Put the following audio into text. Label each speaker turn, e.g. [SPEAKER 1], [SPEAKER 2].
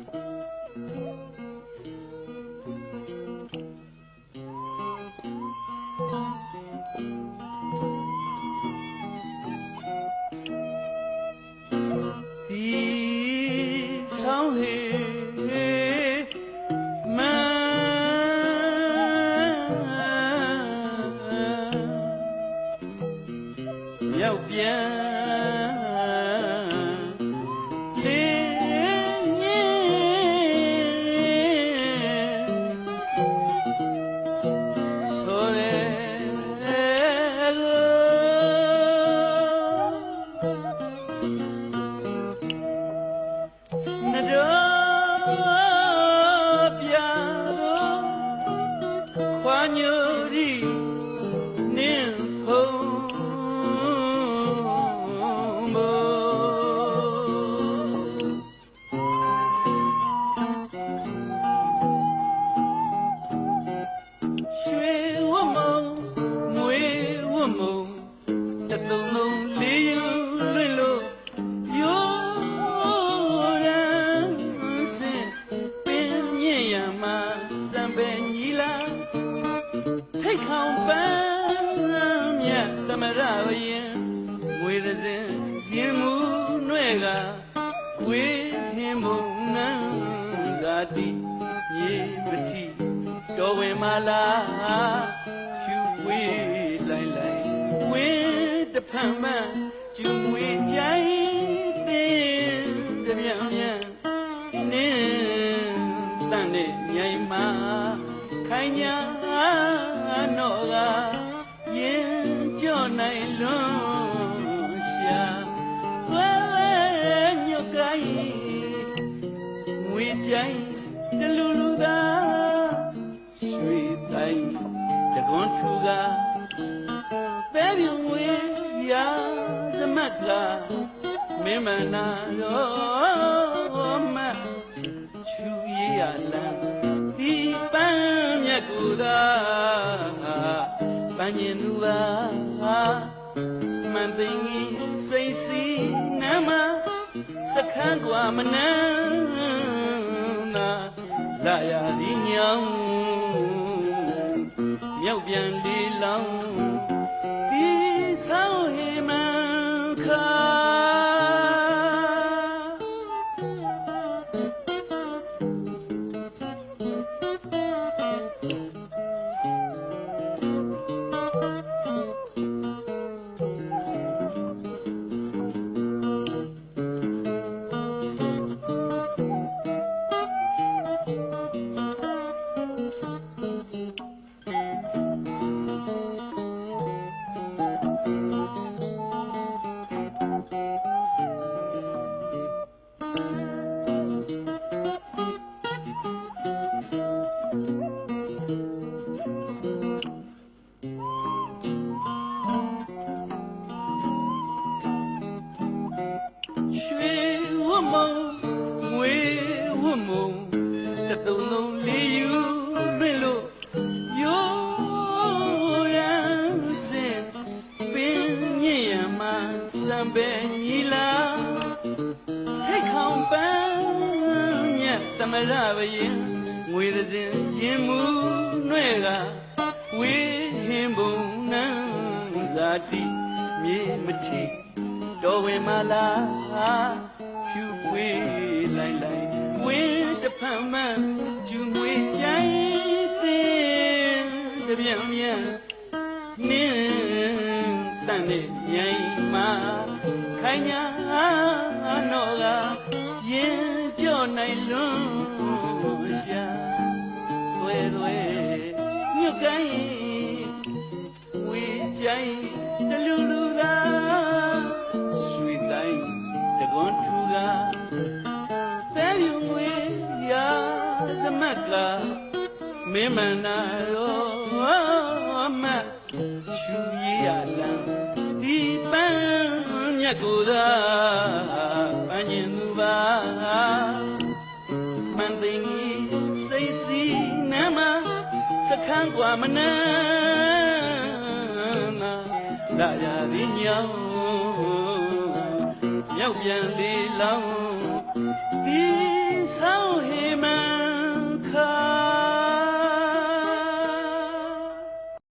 [SPEAKER 1] ဒီဆောင် ခွာညိုရီနင်းဖုံးမောရွှေဝမုံငွေဝမုံတလုံးလုံးလေးယူလွင့်လို့ယောရန်စင် ပင်မြင့်ရမှာစံပဲညီလာထိတ်ခေါင်ပန်းမြတ်သမရရင်ငွေသစဉ်ရင်မူနှဲ့ကဝေးဟင်းမုံနန်းဇာတိရေပတိတော်ဝင်မလာဖြူဝေးလိုက်လိုက်ဝင်းတဖန်မှကျူဝေးကြိုင်တင်တပြန်မြန်နင်းတန်နဲ့မြိုင်မာခိုင်ညာ တော့ကရင်ကြော့နိုင်လွန်ရှာဝဲဝဲညွတ်ကိုင်းငွေကြိုင်တလူလူသာရွှေတိုင်းတကွန်ထူကသဲပြုံဝေးရာသမတ်ကမင်းမနာရော မြင်သူပါမန်သိင်ကြီးစိတ်စီနမ်းမစခန်းကွာမနန်းနာလာရသည်ညောင်းမြောက်ပြန်လေးလောင်း တတုံလုံးလေးယူလွင့်လို့ယောရန်စင်ပင်ညင်ရမှာစံပဲညီလာထိတ်ခေါင်ပန်းမြတ်တမရဘရင်ငွေသစဉ်ရင်မူနှဲ့ကဝေးဟင်းပုံနန်းဇာတိမြေမထီတော်ဝင်မလာဖြူဝေး မှကျူငွေကြိုင်တင်တပြန်မြန်နင်းတန်နဲ့မြိုင်မာခိုင်ညာတော့ကရင်ကြော့နိုင်လွန်းရှာသွဲသွဲညွတ်ကိုင်းဝေးကြိုင်တလူလူသာရွှေတိုင်းတကွန်ထူက တ်လာမင်းမနာရောမရှူရရလံဒီပန်းမြတ်ကိုယ်သာပန်းညင်သူပါမန်သိငီစိတ်စီနမစခန်းကွာမနာလာရဒီညောင်းရောက်ပြန်လေလောင်းဒီဆောင်ဟေမန် come.